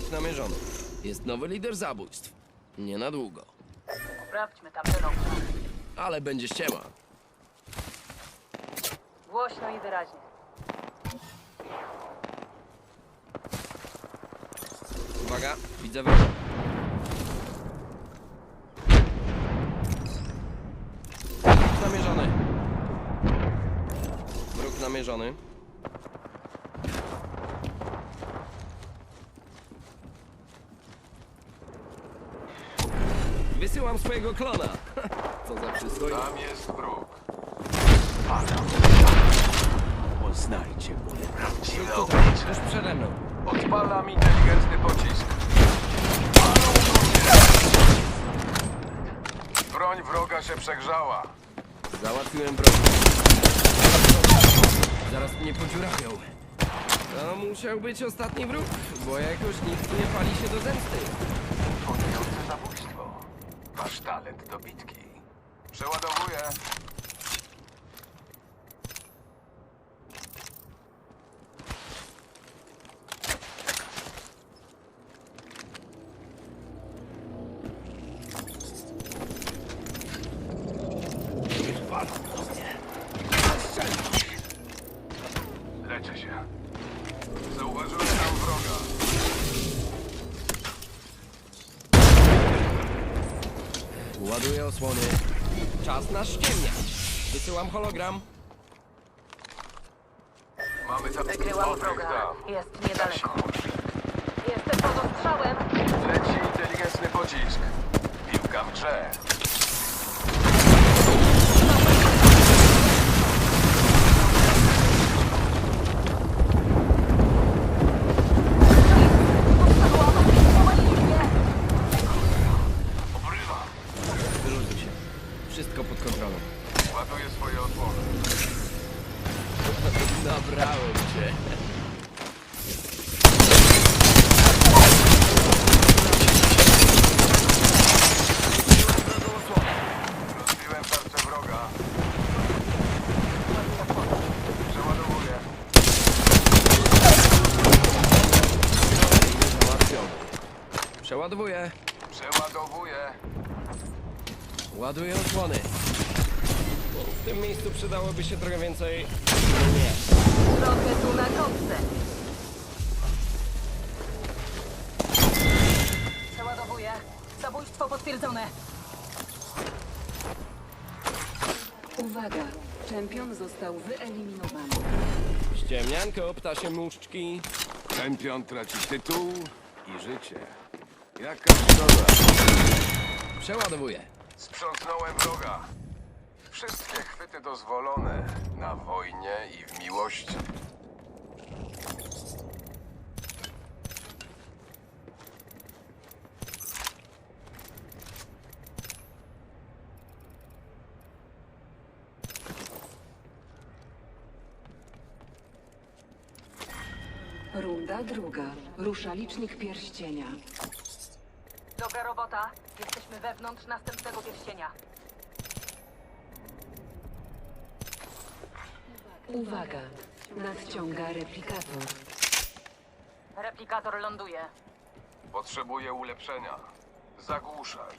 Wróg namierzony. Jest nowy lider zabójstw. Nie na długo. Sprawdźmy tamten obszar. Ale będzie ściema. Głośno i wyraźnie. Uwaga, widzę wroga. Wróg namierzony. Wróg namierzony. Wysyłam swojego klona. Co za przystojny. Tam jest wróg. Poznajcie moje prawdziwe oblicze. tuż przede mną. Odpalam inteligentny pocisk. Broń wroga się przegrzała. Załatwiłem broń. Zaraz mnie podziurawią. To musiał być ostatni wróg, bo jakoś nikt nie pali się do zemsty. Wasz talent do bitki. Przeładowuję. Walą do mnie. Leczę się. Zauważyłem tam wroga. Ładuję osłony. Czas na ściemniać. Wysyłam hologram. Mamy tam Wykryłam wroga. Jest niedaleko. Jestem pod ostrzałem. Leci inteligentny pocisk. Piłka w grze. Nabrałem cię. Rozbiłem tarczę wroga. Przeładowuję. Załatwiony. Przeładowuję. Przeładowuję. Ładuję osłony. W tym miejscu przydałoby się trochę więcej... Nie. Trochę tu na kątce. Przeładowuję. Zabójstwo potwierdzone. Uwaga! Czempion został wyeliminowany. Ściemnianko, ptasie muszczki. Czempion traci tytuł i życie. Jaka szkoda. Przeładowuję. Sprzątnąłem wroga. Wszystkie chwyty dozwolone na wojnie i w miłości. Runda druga. Rusza licznik pierścienia. Dobra robota. Jesteśmy wewnątrz następnego pierścienia. Uwaga! Nadciąga replikator. Replikator ląduje. Potrzebuję ulepszenia. Zagłuszacz.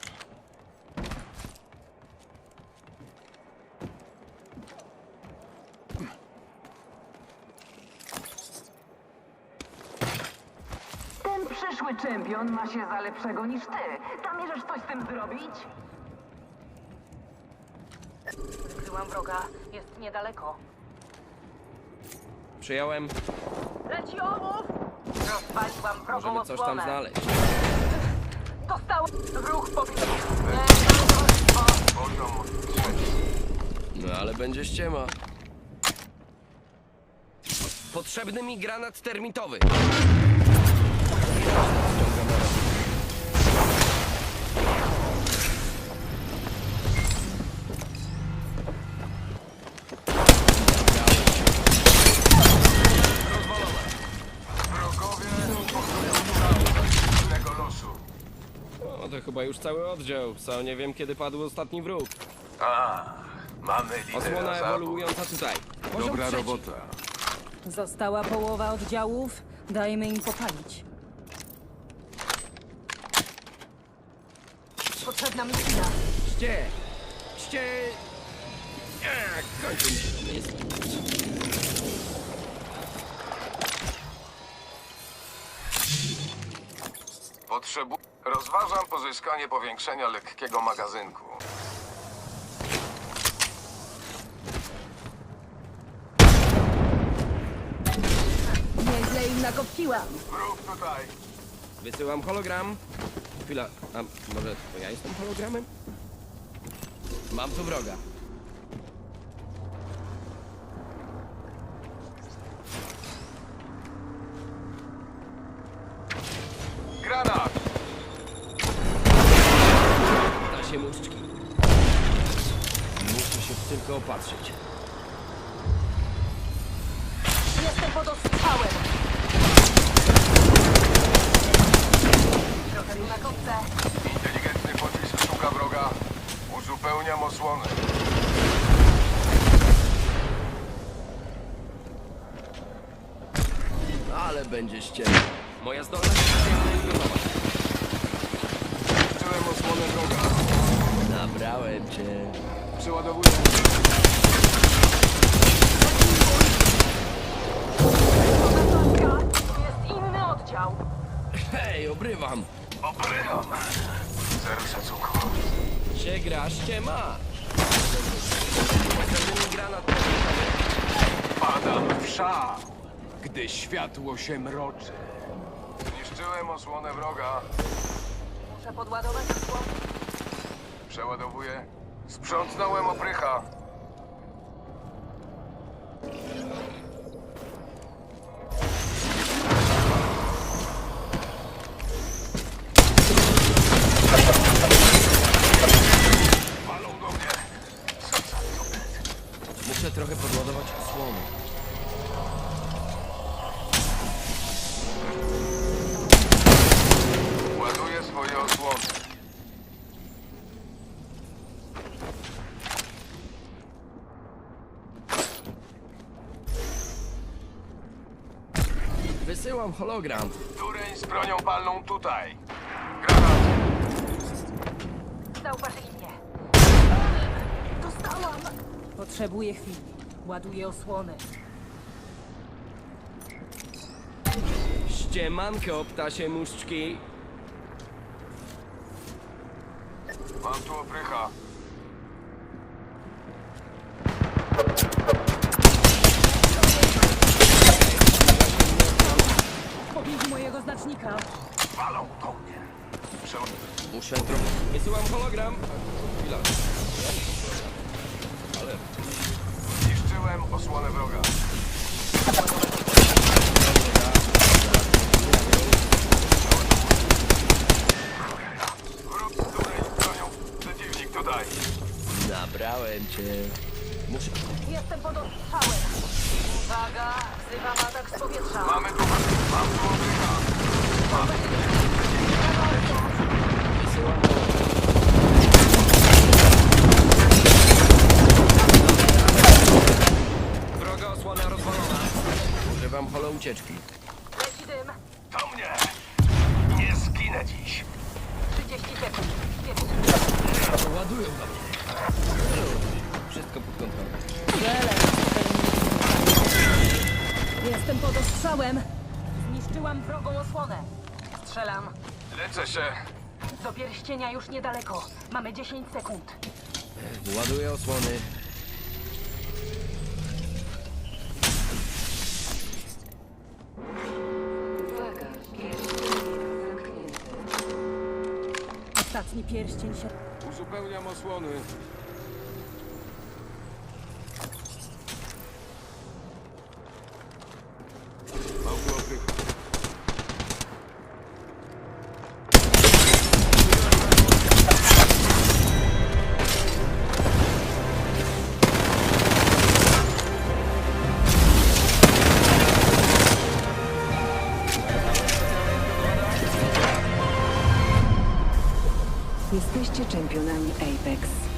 Ten przyszły czempion ma się za lepszego niż ty. Zamierzasz coś z tym zrobić? Wykryłam wroga. Jest niedaleko. Przyjąłem. Leci ołów! Rozwaliłam wrogą Możemy coś tam osłonę. znaleźć. Dostał ruch. No ale będzie ściema. Potrzebny mi granat termitowy. chyba już cały oddział, co nie wiem kiedy padł ostatni wróg. A, mamy lidera Osłona ewoluująca tutaj. Poziom Dobra trzeci. robota. Została połowa oddziałów, dajmy im popalić. Potrzebna mi chwila. Czcie! Czcie! A. Potrzebu... Rozważam pozyskanie powiększenia lekkiego magazynku. Nieźle im nakopciłam. Wróg tutaj. Wysyłam hologram. Chwila, a może to ja jestem hologramem? Mam tu wroga. Tylko opatrzyć. Jestem pod ostrzałem. Trochę mi na kopce. Inteligentny pocisk szuka wroga. Uzupełniam osłonę. Ale będzie. Moja zdolność Się gra ściema. Ten granat Padam w szał, gdy światło się mroczy. Zniszczyłem osłonę wroga. Muszę podładować osłonę. Przeładowuję. Sprzątnąłem oprycha. Wysyłam hologram. Dureń z bronią palną tutaj. Granat. Zauważyli mnie. Dostałam. Potrzebuję chwili. Ładuję osłonę. Ściemankę o ptasie muszczki. Mam tu oprycha. W pobliżu mojego znacznika. Palą do mnie. Przeładowuję. Muszę trochę... Wysyłam hologram. Chwila. Ale... Zniszczyłem osłonę wroga. Wróg z dureń z bronią. Przeciwnik tutaj. Cię. Muszę... Jestem pod ostrzałem. Uwaga, wzywam atak z powietrza. Mamy tu... Mam tu oprycha. Wysyłam. Droga osłona rozwalona. Używam holo ucieczki. Się. Do pierścienia już niedaleko. Mamy 10 sekund. Ładuję osłony. Uwaga, pierścień zamknięty. Ostatni pierścień się... Uzupełniam osłony. Jesteście czempionami Apex.